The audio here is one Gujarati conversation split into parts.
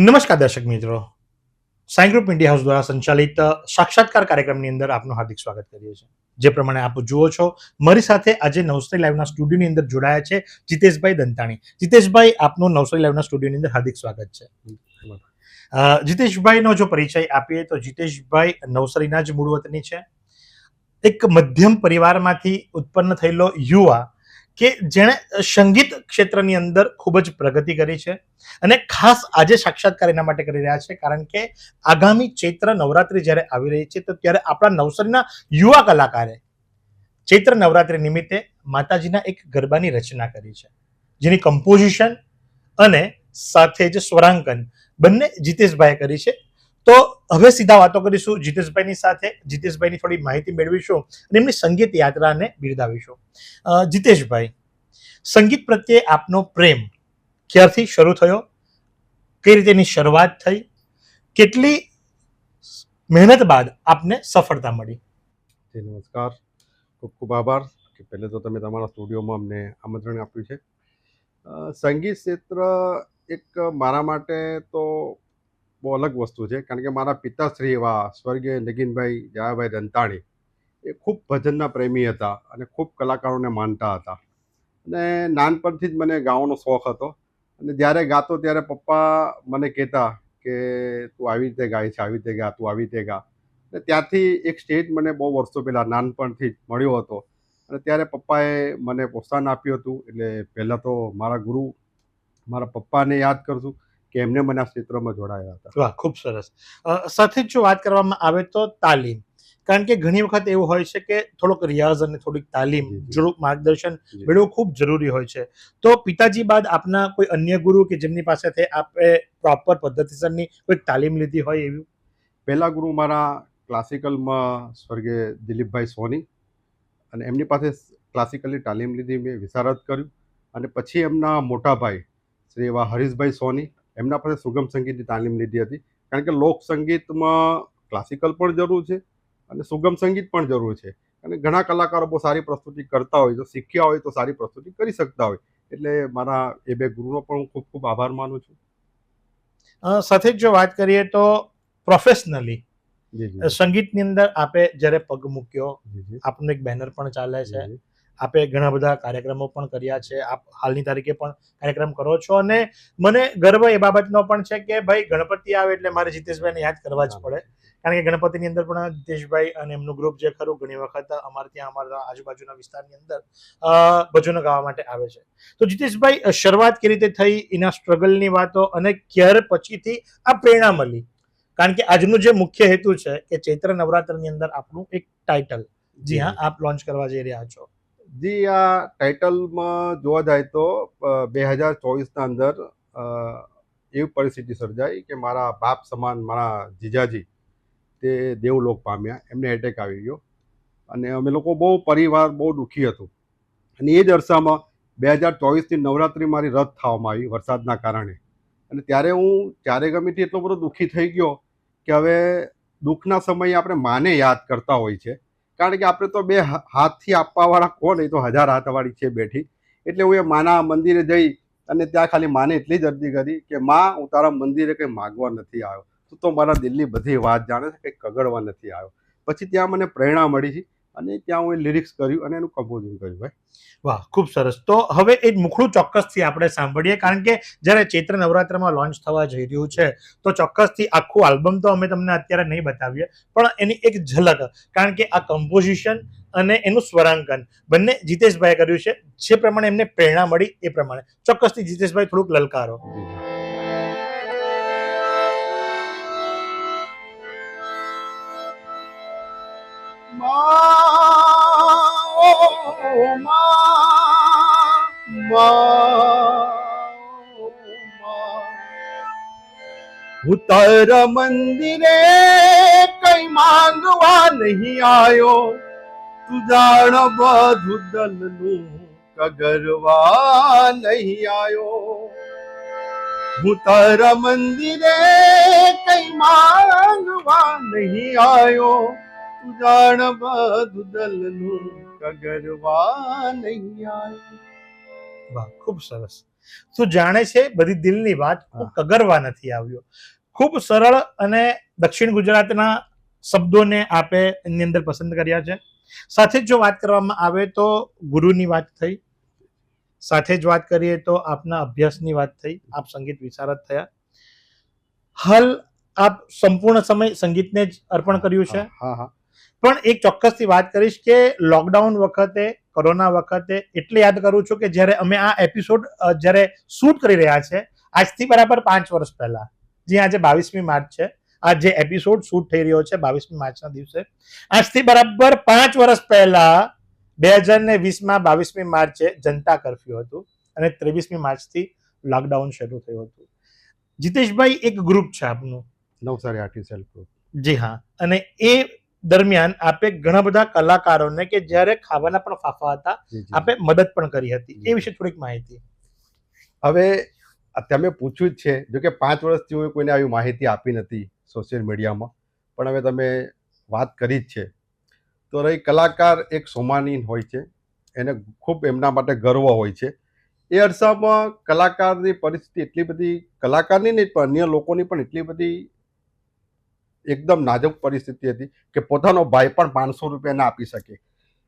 નમસ્કાર દર્શક મિત્રો. સાઈ ગ્રુપ ઇન્ડિયા હાઉસ દ્વારા સંચાલિત સાક્ષાત્કાર કાર્યક્રમની અંદર આપનું હાર્દિક સ્વાગત કરીએ છીએ. જે પ્રમાણે આપ જુઓ છો, મારી સાથે આજે નવસારી લાઈવના સ્ટુડિયોની અંદર જોડાયા છે જીતેશભાઈ દંતાણી. જીતેશભાઈ, આપનું નવસારી લાઈવના સ્ટુડિયોની અંદર હાર્દિક સ્વાગત છે. જીતેશભાઈનો જો પરિચય આપીએ તો જીતેશભાઈ નવસારીના જ મૂળ વતની છે. એક મધ્યમ પરિવારમાંથી ઉત્પન્ન થયેલો યુવા કે જેણે સંગીત ક્ષેત્રની અંદર ખૂબ જ પ્રગતિ કરી છે અને ખાસ આજે સાક્ષાત્કાર એના માટે કરી રહ્યા છે. કારણ કે આગામી ચૈત્ર નવરાત્રી જ્યારે આવી રહી છે, તો ત્યારે આપણા નવસારીના યુવા કલાકારે ચૈત્ર નવરાત્રી નિમિત્તે માતાજીના એક ગરબાની રચના કરી છે, જેની કમ્પોઝિશન અને સાથે જ સ્વરાંકન બંને જીતેશભાઈએ કરી છે. તો હવે સીધા વાતો કરીશું જીતેશભાઈની સાથે. જીતેશભાઈની થોડી માહિતી મેળવીશું અને એમની સંગીત યાત્રાને બિરદાવીશું. જીતેશભાઈ, સંગીત પ્રત્યે આપનો પ્રેમ ક્યારથી શરૂ થયો? કઈ રીતે એની શરૂઆત થઈ? કેટલી મહેનત બાદ આપને સફળતા મળી? નમસ્કાર. ખૂબ ખૂબ આભાર કે પહેલે તો તમે તમારા સ્ટુડિયોમાં અમને આમંત્રણ આપ્યું છે. સંગીત ક્ષેત્ર એક મારા માટે તો બહુ અલગ વસ્તુ છે. કારણ કે મારા પિતાશ્રી એવા સ્વર્ગીય નગીનભાઈ જયાભાઈ રંતાણી એ ખૂબ ભજનના પ્રેમી હતા અને ખૂબ કલાકારોને માનતા હતા. અને નાનપણથી જ મને ગાવાનો શોખ હતો. અને જ્યારે ગાતો ત્યારે પપ્પા મને કહેતા કે, તું આવી રીતે ગાય છે, આવી રીતે ગા, તું આવી રીતે ગા. અને ત્યાંથી એક સ્ટેજ મને બહુ વર્ષો પહેલાં નાનપણથી જ મળ્યો હતો. અને ત્યારે પપ્પાએ મને પ્રોત્સાહન આપ્યું હતું. એટલે પહેલાં તો મારા ગુરુ, મારા પપ્પાને યાદ કરશું કે એમને મને આ ક્ષેત્રમાં જોડાયા હતા. વાહ ખૂબ સરસ. સાથે જ વાત કરવામાં આવે તો તાલીમ. કારણ કે ઘણી વખત એવું હોય છે કે થોડોક રિયાઝ અને થોડીક તાલીમ. થોડુંક માર્ગદર્શન. મેળવવું ખૂબ જરૂરી હોય છે. તો પિતાજી બાદ આપના કોઈ અન્ય ગુરુ કે જેમની પાસેથી આપે પ્રોપર પદ્ધતિસરની કોઈ તાલીમ લીધી હોય એવી? પહેલા ગુરુ મારા ક્લાસિકલમાં સ્વર્ગીય દિલીપભાઈ સોની અને એમની પાસે ક્લાસિકલની તાલીમ લીધી મેં વિશારદ કર્યું અને પછી એમના મોટા ભાઈ શ્રી એવા હરીશભાઈ સોની એમના પાસે સુગમ સંગીતની તાલીમ લીધી હતી. કારણ કે લોક સંગીતમાં ક્લાસિકલ પણ જરૂર છે અને સુગમ સંગીત પણ જરૂર છે. અને ઘણા કલાકારો બહુ સારી પ્રસ્તુતિ કરતા હોય તો શીખ્યા હોય તો સારી પ્રસ્તુતિ કરી શકતા હોય. એટલે મારા એ બે ગુરુનો પણ હું ખૂબ ખૂબ આભાર માનું છું. સાથે જ વાત કરીએ તો પ્રોફેશનલી સંગીતની અંદર આપે જ્યારે પગ મૂક્યો આપનું એક બેનર પણ ચાલે છે. આપે ઘણા બધા કાર્યક્રમો પણ કર્યા છે. આપ હાલની તારીખે પણ કાર્યક્રમ કરો છો. અને મને ગર્વ એ બાબતનો પણ છે કે ભાઈ ગણપતિ આવે એટલે મારે જીતેશભાઈને યાદ કરવા જ પડે. કારણ કે ગણપતિની અંદર પણ જીતેશભાઈ અને એમનું ગ્રુપ જે ખરું ઘણી વખત અમારે ત્યાં અમારા આજુબાજુના વિસ્તારની અંદર ભજનો ગાવા માટે આવે છે. તો જીતેશભાઈ શરૂઆત કેવી રીતે થઈ? એના સ્ટ્રગલની વાતો અને ક્યારે પછીથી આ પ્રેરણા મળી? કારણ કે આજનું જે મુખ્ય હેતુ છે કે ચૈત્ર નવરાત્રની અંદર આપણું એક ટાઇટલ જી હા. આપ લોન્ચ કરવા જઈ રહ્યા છો. જી, આ ટાઇટલમાં જોવા જાય તો બે હજાર ચોવીસના અંદર એવી પરિસ્થિતિ સર્જાઈ કે મારા બાપ સમાન મારા જીજાજી તે દેવલોક પામ્યા. એમને એટેક આવી ગયો. અને અમે લોકો બહુ પરિવાર બહુ દુઃખી હતું. અને એ જ અરસામાં બે હજાર ચોવીસની નવરાત્રિ મારી રદ થવામાં આવી વરસાદના કારણે. અને ત્યારે હું ચારે ગમેથી એટલો બધો દુઃખી થઈ ગયો કે હવે દુઃખના સમયે આપણે માને યાદ કરતા હોય છે. કારણ કે આપણે તો બે હાથથી આપવાવાળા કોણ? એ તો હજાર હાથવાળી છે બેઠી. એટલે હું એ માના મંદિરે જઈ અને ત્યાં ખાલી માને એટલી જ અરજી કરી કે, માં, હું તારા મંદિરે કંઈ માગવા નથી આવ્યો. તું તો મારા દિલની બધી વાત જાણે છે, કંઈ કગડવા નથી આવ્યો. પછી ત્યાં મને પ્રેરણા મળી. છે અને ત્યાં હું લિરિક્સ કર્યું અને એનું કમ્પોઝિંગ કર્યું ભાઈ. વાહ ખૂબ સરસ. તો હવે એ મુખડું ચોક્કસથી આપણે સાંભળીએ કારણ કે જ્યારે ચૈત્ર નવરાત્રમાં લોન્ચ થવા જઈ રહ્યું છે તો ચોક્કસથી આખું આલ્બમ તો અમે તમને અત્યારે નહીં બતાવીએ પણ એની એક ઝલક કારણ કે આ કમ્પોઝિશન અને એનું સ્વરાંકન બંને જીતેશભાઈએ કર્યું છે. જે પ્રમાણે એમને પ્રેરણા મળી એ પ્રમાણે. ચોક્કસથી જીતેશભાઈ થોડુંક લલકારો. જી જી. હું તારા મંદિરે કઈ માંગવા નહીં આવ્યો તું જાણ બધું દલનું કગરવા નહીં આવ્યો હું તારા મંદિરે કઈ માંગવા નહીં તું જાણ બધું દલનું કગરવા વાહ ખૂબ સરસ. તું જાણે છે બધી દિલની વાત કગરવા નથી આવ્યો. ખૂબ સરળ અને દક્ષિણ ગુજરાતના શબ્દોને આપે એની અંદર પસંદ કર્યા છે. સાથે જ જો વાત કરવામાં આવે તો ગુરુની વાત થઈ. સાથે જ વાત કરીએ તો આપના અભ્યાસની વાત થઈ. આપ સંગીત વિશારદ થયા. હાલ આપ સંપૂર્ણ સમય સંગીતને જ અર્પણ કર્યું છે. હા હા. પણ એક ચોક્કસથી વાત કરીશ કે લોકડાઉન વખતે કોરોના વખતે એટલે યાદ કરું છું કે જ્યારે અમે આ એપિસોડ જ્યારે શૂટ કરી રહ્યા છે આજથી બરાબર પાંચ વર્ષ પહેલા જે આજે બાવીસમી માર્ચ છે આ જે એપિસોડ શૂટ થઈ રહ્યો છે બાવીસમી માર્ચના દિવસે આજથી બરાબર પાંચ વર્ષ પહેલા બે હજાર ને વીસમાં બાવીસમી માર્ચે જનતા કરફ્યુ હતું અને ત્રેવીસમી માર્ચથી લોકડાઉન શરૂ થયું હતું. જીતેશભાઈ એક ગ્રુપ છે આપનું. નવસારી આર્ટિસ્ટ હેલ્પ ગ્રુપ જી હા. અને એ દરમિયાન આપે ઘણા બધા કલાકારોને કે જ્યારે ખાવાના પણ ફાફા હતા. આપે મદદ પણ કરી હતી. એ વિશે થોડીક માહિતી. હવે તમે પૂછ્યું જ છે જો કે પાંચ વર્ષથી હું કોઈને આવી માહિતી આપી નથી સોશિયલ મીડિયામાં પણ હવે તમે વાત કરી જ છે. તો રહી કલાકાર એક સોમાનીન હોય છે એને ખૂબ એમના માટે ગર્વ હોય છે. એ અરસામાં કલાકારની પરિસ્થિતિ એટલી બધી કલાકારની નહીં પણ અન્ય લોકોની પણ એટલી બધી એકદમ નાજુક પરિસ્થિતિ હતી કે પોતાનો ભાઈ પણ પાંચસો રૂપિયા ના આપી શકે.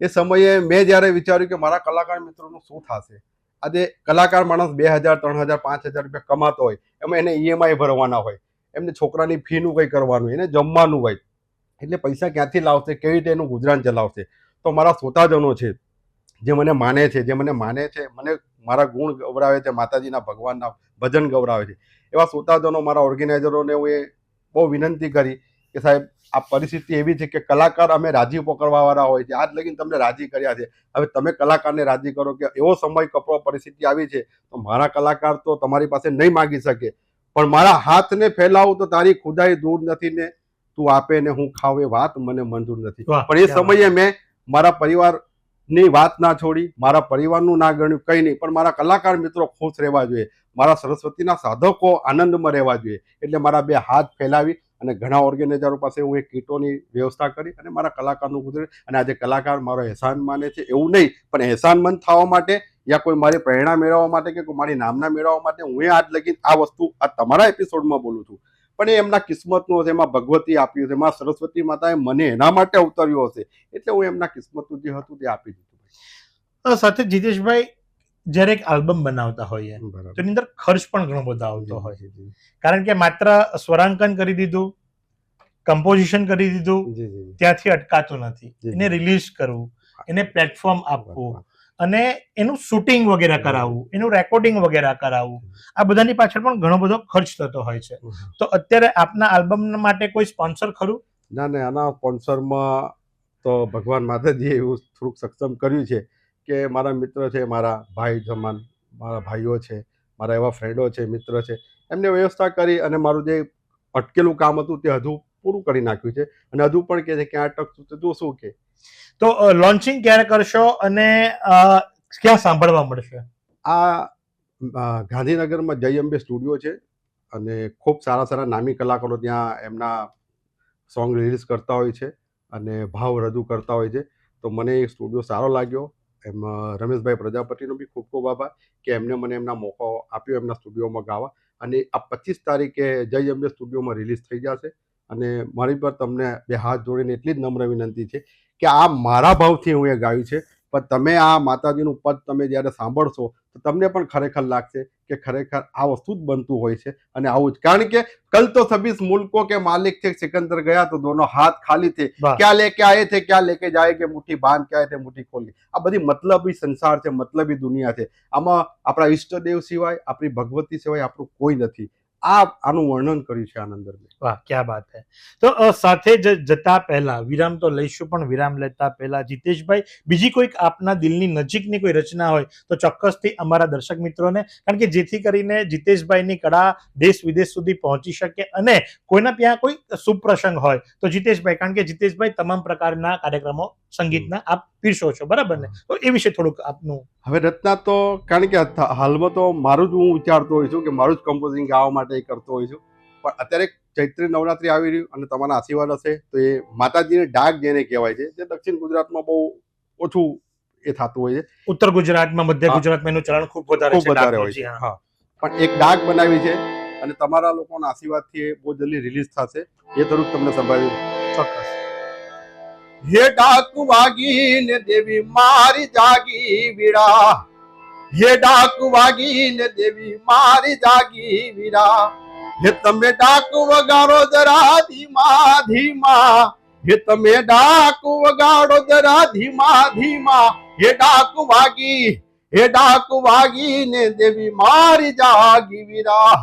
એ સમયે મેં જ્યારે વિચાર્યું કે મારા કલાકાર મિત્રોનું શું થશે? આજે કલાકાર માણસ બે હજાર, ત્રણ હજાર, પાંચ હજાર રૂપિયા કમાતો હોય, એમાં એને ઈએમઆઈ ભરવાના હોય, એમને છોકરાની ફીનું કંઈ કરવાનું એને જમવાનું હોય, એટલે પૈસા ક્યાંથી લાવશે, કેવી રીતે એનું ગુજરાન ચલાવશે? તો મારા શ્રોતાજનો છે, જે મને માને છે, જે મને માને છે, મને મારા ગુણ ગૌરાવે છે, માતાજીના ભગવાનના ભજન ગૌરાવે છે, એવા શ્રોતાજનો, મારા ઓર્ગેનાઇઝરોને હું એ બહુ વિનંતી કરી કે સાહેબ આ પરિસ્થિતિ એવી છે કે કલાકાર અમે રાજી પકડવાવાળા હોય છે. આજ લગીને તમને રાજી કર્યા છે. હવે તમે કલાકારને રાજી કરો કે એવો સમય કપડો પરિસ્થિતિ આવી છે તો મારા કલાકાર તો તમારી પાસે નહીં માગી શકે. પણ મારા હાથને ફેલાવું તો તારી ખુદાઈ દૂર નથી ને તું આપે ને હું ખાવ એ વાત મને મંજૂર નથી. પણ એ સમયે મેં મારા પરિવારની વાત ના છોડી, મારા પરિવારનું ના ગણ્યું, કંઈ નહીં. પણ મારા કલાકાર મિત્રો ખુશ રહેવા જોઈએ. મારા સરસ્વતીના સાધકો આનંદમાં રહેવા જોઈએ. એટલે મારા બે હાથ ફેલાવી અને ઘણા ઓર્ગેનાઇઝરો પાસે હું એક કીટોની વ્યવસ્થા કરી અને મારા કલાકારનું ગુજરે. અને આજે કલાકાર મારો એહસાન માને છે એવું નહીં, પણ એહસાનમંદ થવા માટે યા કોઈ મારી પ્રેરણા મેળવવા માટે કે કોઈ મારી નામના મેળવવા માટે હું એ આજ લગી આ વસ્તુ આ તમારા એપિસોડમાં બોલું છું. પણ એ એમના કિસ્મતનું હશે એમાં ભગવતી આપ્યું છે એમાં સરસ્વતી માતાએ મને એના માટે અવતર્યો હશે. એટલે હું એમના કિસ્મતનું જે હતું તે આપી દીધું સાથે જીતેશભાઈ જ્યારે એક આલ્બમ બનાવતા હોઈએ તો એની અંદર ખર્ચ પણ ઘણો બધો આવતો હોય. કારણ કે માત્ર સ્વરાંકન કરી દીધું કમ્પોઝિશન કરી દીધું. ત્યાંથી અટકાતું નથી. એને રિલીઝ કરવું એને પ્લેટફોર્મ આપવું અને એનું શૂટિંગ વગેરે કરાવવું એનું રેકોર્ડિંગ વગેરે કરાવવું. આ બધાની પાછળ પણ ઘણો બધો ખર્ચ થતો હોય છે. તો અત્યારે આપના આલ્બમ માટે કોઈ સ્પોન્સર ખરું? ના ના આના સ્પોન્સરમાં તો ભગવાન માતાજીએ એવું થોડુંક સક્ષમ કર્યું છે કે મારા મિત્ર છે મારા ભાઈ સમાન મારા ભાઈઓ છે મારા એવા ફ્રેન્ડો છે મિત્ર છે. એમને વ્યવસ્થા કરી અને મારું જે અટકેલું કામ હતું તે હજુ પૂરું કરી નાખ્યું છે અને હજુ પણ કહે છે કે આ અટકતું તો જોશું કે તો લોન્ચિંગ ક્યારે કરશો અને ક્યાં સાંભળવા મળશે? આ ગાંધીનગરમાં જય અંબે સ્ટુડિયો છે અને ખૂબ સારા સારા નામી કલાકારો ત્યાં એમના સોંગ રિલીઝ કરતા હોય છે અને ભાવ રજૂ કરતા હોય છે. તો મને એ સ્ટુડિયો સારો લાગ્યો. એમાં રમેશભાઈ પ્રજાપતિનો બી ખૂબ ખૂબ આભાર કે એમને મને એમના મોકો આપ્યો એમના સ્ટુડિયોમાં ગાવા. અને આ પચીસ તારીખે જય અંબે સ્ટુડિયોમાં રિલીઝ થઈ જશે. અને મારી પર તમને બે હાથ જોડીને એટલી જ નમ્ર વિનંતી છે કે આ મારા ભાવથી હું એ ગાયું છે. પણ તમે આ માતાજીનું પદ તમે જ્યારે સાંભળશો તો તમને પણ ખરેખર લાગશે કે ખરેખર આ વસ્તુ જ બનતું હોય છે. અને આવું જ. કારણ કે કલ તો સભીસ મુલકો કે માલિક છે સિકંદર ગયા તો દોનો હાથ ખાલી થે ક્યાં લેકે આયે થે ક્યાં લેકે જાય કે મુઠ્ઠી બાંધ કે આયે મુઠ્ઠી ખોલી. આ બધી મતલબી સંસાર છે મતલબી દુનિયા છે. આમાં આપણા ઈષ્ટદેવ સિવાય આપણી ભગવતી સિવાય આપણું કોઈ નથી. આ આનું વર્ણન કર્યું છે આનંદર વાહ, ક્યાં વાત હે. તો સાથે જ જતા પહેલા, વિરામ તો લઈશું, પણ વિરામ લેતા પહેલા જીતેશભાઈ, બીજી કોઈક આપના દિલની નજીકની કોઈ રચના હોય, તો ચોક્કસથી અમારા દર્શક મિત્રોને, કારણ કે જેથી કરીને જીતેશભાઈની કળા દેશ વિદેશ સુધી પહોંચી શકે અને કોઈના ત્યાં કોઈ શુભ પ્રસંગ હોય, તો જીતેશભાઈ, કારણ કે જીતેશભાઈ તમામ પ્રકારના કાર્યક્રમો સંગીતના આપ પીરસો છો બરાબર ને? તો એ વિશે થોડુંક આપનું હવે રત્ના તો કારણ કે હાલમાં તો મારું જ હું વિચારતો હોઉં છું કે મારું જ કમ્પોઝિંગ ગાવા માટે કરતો હોઉં છું. પણ અત્યારે ચૈત્રી નવરાત્રી આવી રહ્યું અને તમારા આશીર્વાદ હશે તો એ માતાજીને ડાક જેને કહેવાય છે જે દક્ષિણ ગુજરાતમાં બહુ ઓછું એ થતું હોય છે. ઉત્તર ગુજરાતમાં મધ્ય ગુજરાતમાં એનું ચલણ ખૂબ વધારે ખૂબ વધારે હોય છે હા. હા. પણ એક ડાક બનાવી છે અને તમારા લોકોના આશીર્વાદથી એ બહુ જલ્દી રિલીઝ થશે એ થોડુંક તમને સંભાળ્યું ચોક્કસ. હે ડાક વાગીને દેવી મારી જાગી વીરા હે ડાક વાગીને દેવી મારી જાગી વીરા હે તમે ડાક વગાડો જરા ધીમા ધીમા હે તમે ડાક વગાડો જરા ધીમા ધીમા હે ડાક વાગી હે ડાક વાગીને દેવી મારી જાગી વીરા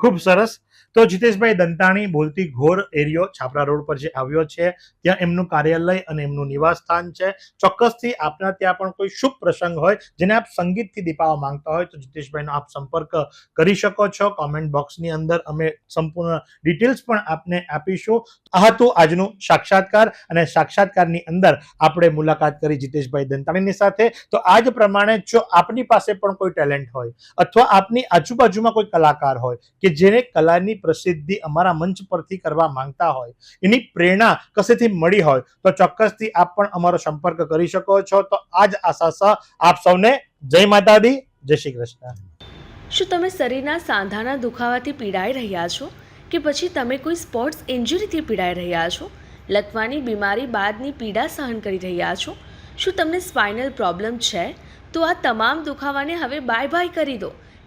ખૂબ સરસ તો જીતેશભાઈ દંતાણી બોલતી ઘોર એરિયો છાપરા રોડ પર જે આવ્યો છે, ત્યાં એમનું કાર્યાલય અને એમનું નિવાસ સ્થાન છે. ચોક્કસથી આપના ત્યાં પણ કોઈ શુભ પ્રસંગ હોય, જેને આપ સંગીતથી દીપાવવા માંગતા હોય, તો જીતેશભાઈનો આપ સંપર્ક કરી શકો છો. કોમેન્ટ બોક્સની અંદર અમે સંપૂર્ણ ડિટેલ્સ પણ આપને આપીશું. આ હતું આજનું સાક્ષાત્કાર અને સાક્ષાત્કારની અંદર આપણે મુલાકાત કરી જીતેશભાઈ દંતાણીની સાથે. તો આ જ પ્રમાણે જો આપની પાસે પણ કોઈ ટેલેન્ટ હોય, અથવા આપની આજુબાજુમાં કોઈ કલાકાર હોય, કે જેને કલાની પ્રસિદ્ધિ અમારા મંચ પરથી કરવા માંગતા હોય, એની પ્રેરણા કશેથી મળી હોય, તો ચોક્કસથી આપ પણ અમારો સંપર્ક કરી શકો છો. તો આ જ આશા સહ આપ સૌને જય માતા દી જય શ્રી કૃષ્ણ. શું તમે શરીરના સાંધાના દુખાવાથી પીડાઈ રહ્યા છો? કે પછી તમે કોઈ સ્પોર્ટ્સ ઇન્જરીથી પીડાઈ રહ્યા છો? લકવાની બીમારી બાદની પીડા સહન કરી રહ્યા છો? શું તમને સ્પાઇનલ પ્રોબ્લેમ છે? તો આ તમામ દુખાવાને હવે બાય બાય કરી દો.